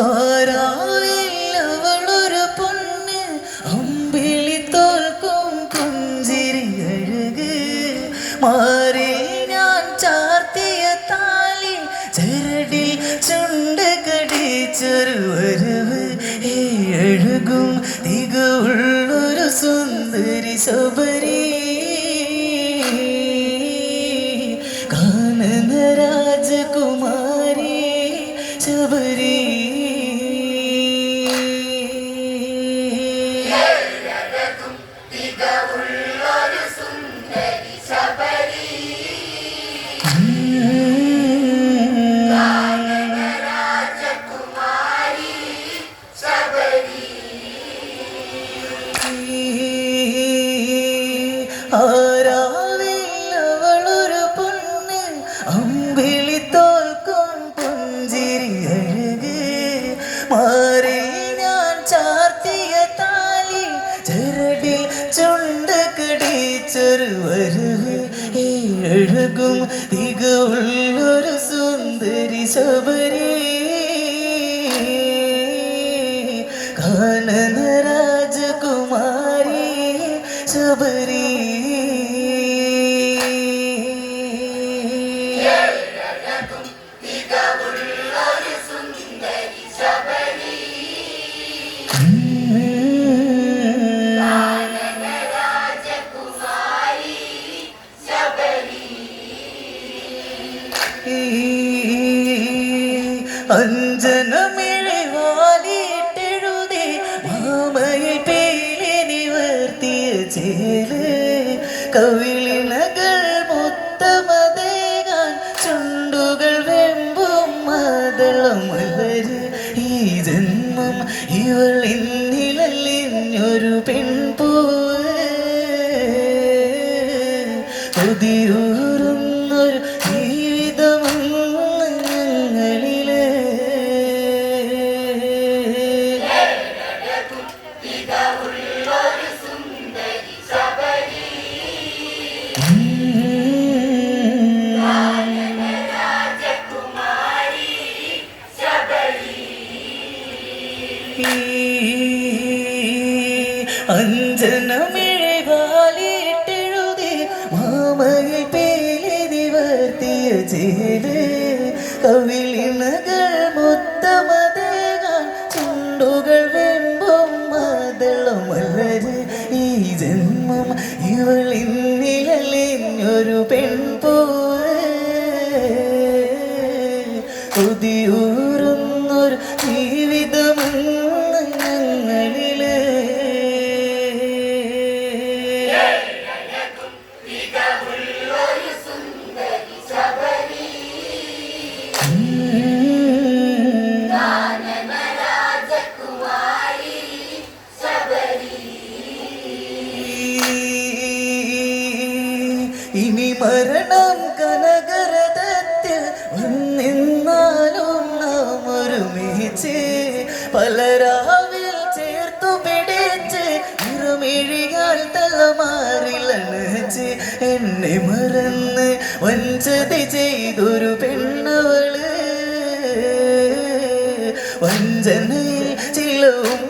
ആരാവിൽ അവളൊരു പൊന്ന് അമ്പിളി തോൽക്കും പുഞ്ചിരി അഴക് മാറി ഞാൻ ചാർത്തിയ താലി ചരടിൽ ചുണ്ട് കടിച്ചൊരു വരവ്. ഈ അഴകും തികവുള്ളൊരു സുന്ദരി ശബരി. കാണുന്ന രാജകുമാരി ശബരി ആരാവിൽ അവളൊരു അമ്പിളി തോൽക്കും പുഞ്ചിരി അഴക്. മാറി ഞാൻ ചാർത്തിയ താലി ചരടിൽ ചുണ്ട് കടിച്ചൊരു വരവ്. ഈ അഴകും തികവുള്ളൊരു സുന്ദരി ശബരി. കാനന രാജകുമാരി ശബരി. അഞ്ജനമിഴിവാലിട്ടെഴുതി മാമയിൽ പേലി നിവർത്തിയ ചേൽ. കവിളിനകൾ മുത്തമതേകാൻ ചുണ്ടുകൾ വെമ്പും മതളം മലര്. ഈ ജന്മം ഇവൾ ഇന്നിലലിഞ്ഞൊരു പെൺപൂവ്. അഞ്ജനമിഴിവാലിട്ടെഴുതി മാമയിൽ പേലി നിവർത്തിയ ചേൽ കവിളിനകൾ ജന്മം ഇവൾ ഇന്നിലൊരു പെൺപൂതിയൂറുന്നൊരു ജീവിതമെന്ന് ഞങ്ങളിൽ ഇനി മരണം കനകരതത്യ വന്നിന്നാലും നാം ഒരുമിച്ച് പലരാവിൽ ചേർത്തു പിടിച്ച് നിറമിഴികൾ തലമാറിലണച്ച് എന്നെ മറന്ന് വഞ്ചതി ചെയ്തൊരു പെണ്ണവൾ. വഞ്ചനയിൽ ചിലവും